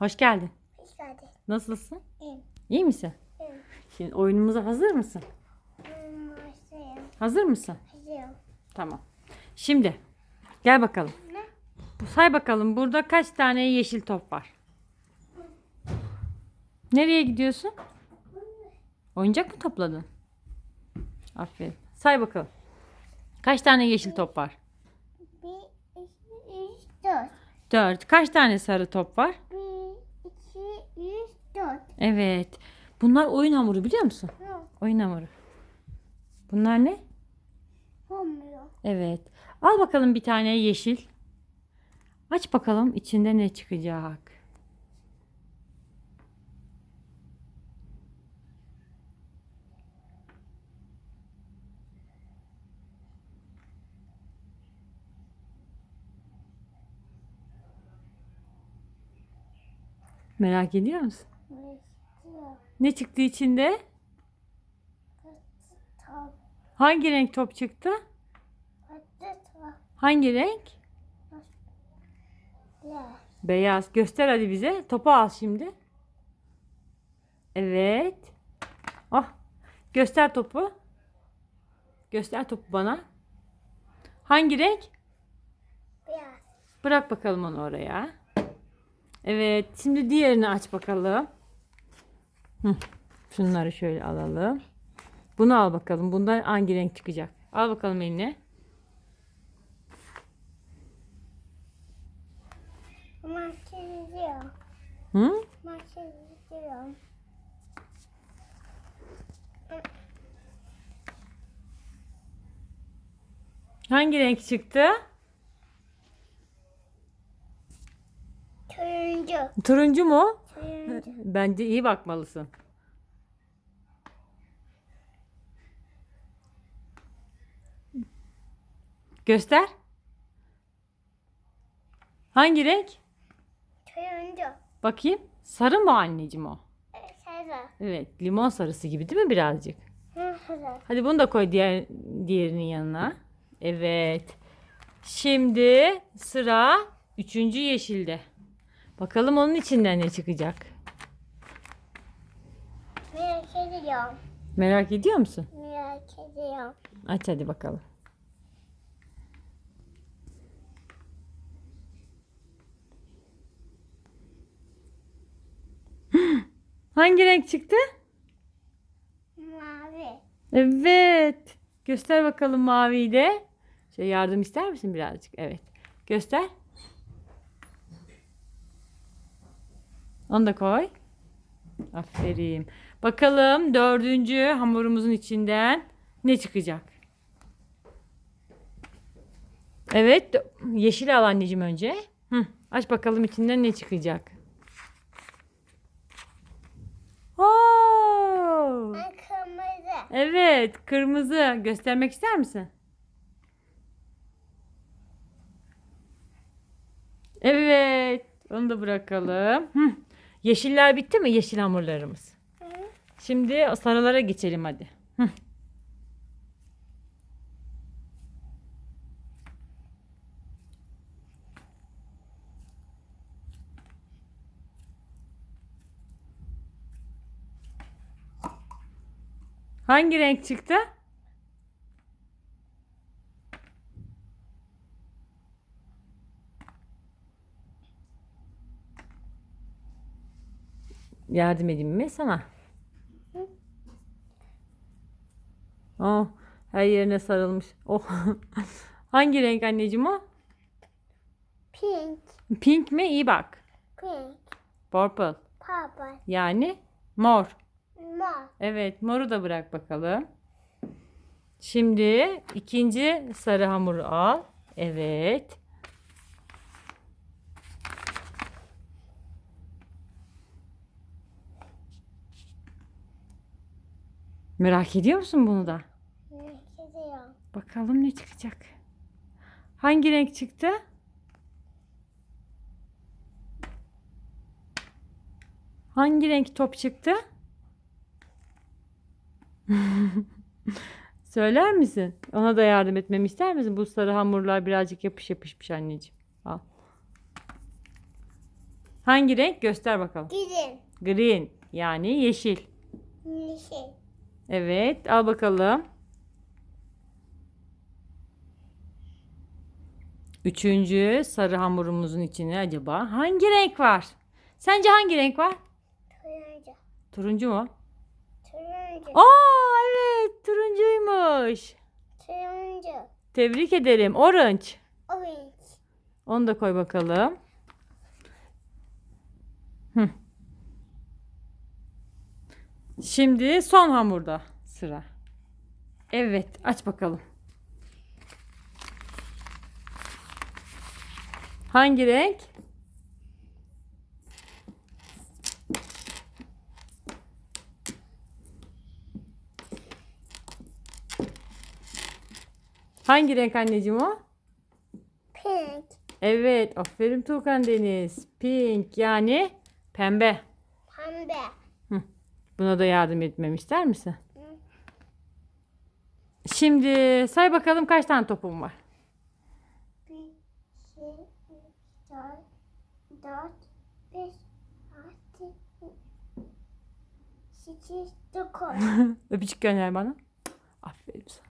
Hoş geldin. Hoş geldin. Nasılsın? İyiyim. İyi misin? İyiyim. Şimdi oyunumuza hazır mısın? Hmm, Başlayayım. Hazır mısın? Hazırım. Tamam. Şimdi gel bakalım. Ne? Say bakalım burada kaç tane yeşil top var? Nereye gidiyorsun? Oyuncak mı topladın? Aferin. Say bakalım. Kaç tane yeşil top var? Bir, iki, üç, dört. Dört. Kaç tane sarı top var? Bir, dört. Evet. Bunlar oyun hamuru biliyor musun? Yok. Oyun hamuru. Bunlar ne? Olmuyor. Evet. Al bakalım bir tane yeşil. Aç bakalım içinde ne çıkacak. Merak ediyor musun? Başlıyor. Ne çıktı içinde? Top. Hangi renk top çıktı? Top. Hangi renk? Ya. Beyaz. Göster hadi bize. Topu al şimdi. Evet. Oh. Göster topu. Göster topu bana. Hangi renk? Beyaz. Bırak bakalım onu oraya. Evet. Şimdi diğerini aç bakalım. Hı. Şunları şöyle alalım. Bunu al bakalım. Bunda hangi renk çıkacak? Al bakalım eline. İzliyor. Hı? Hangi renk çıktı? Turuncu. Turuncu mu? Bence iyi bakmalısın. Göster. Hangi renk? Turuncu. Bakayım. Sarı mı anneciğim o? Evet, sarı. Evet, limon sarısı gibi değil mi birazcık? Hı. Hadi bunu da koy diğer diğerinin yanına. Evet. Şimdi sıra üçüncü yeşilde. Bakalım onun içinden ne çıkacak? Merak ediyorum. Merak ediyor musun? Merak ediyorum. Aç hadi bakalım. Hangi renk çıktı? Mavi. Evet. Göster bakalım maviyi de. Şey yardım ister misin birazcık? Evet. Göster. Onu da koy. Aferin. Bakalım dördüncü hamurumuzun içinden ne çıkacak? Evet. Yeşil al anneciğim önce. Hı, aç bakalım içinden ne çıkacak. Oo! Kırmızı. Evet, kırmızı. Göstermek ister misin? Evet, onu da bırakalım. Hı. Yeşiller bitti mi? Yeşil hamurlarımız. Hı. Şimdi sarılara geçelim hadi. Hı. Hangi renk çıktı? Yardım edeyim mi sana? Oh, her yerine sarılmış. Oh. Hangi renk anneciğim o? Pink. Pink mi? İyi bak. Pink. Purple. Purple. Yani mor. Mor. Evet, moru da bırak bakalım. Şimdi ikinci sarı hamuru al. Evet. Merak ediyor musun bunu da? Merak ediyorum. Bakalım ne çıkacak. Hangi renk çıktı? Hangi renk top çıktı? Söyler misin? Ona da yardım etmemi ister misin? Bu sarı hamurlar birazcık yapış yapışmış anneciğim. Al. Hangi renk? Göster bakalım. Gidin. Green yani yeşil. Yeşil. Evet al bakalım. Üçüncü sarı hamurumuzun içine acaba hangi renk var? Sence hangi renk var? Turuncu. Turuncu mu? Turuncu. Aa evet turuncuymuş. Turuncu. Tebrik ederim. Orange. Orange. Onu da koy bakalım. Hı. Şimdi son hamurda sıra. Evet, aç bakalım. Hangi renk? Hangi renk anneciğim o? Pink. Evet, aferin Tuğkan Deniz. Pink yani pembe. Pembe. Buna da yardım etmemi ister misin? Şimdi say bakalım kaç tane topum var? Bir, iki, üç, dört, dört, beş, altı, sekiz, dokuz. Öpücük gönder bana. Aferin sana.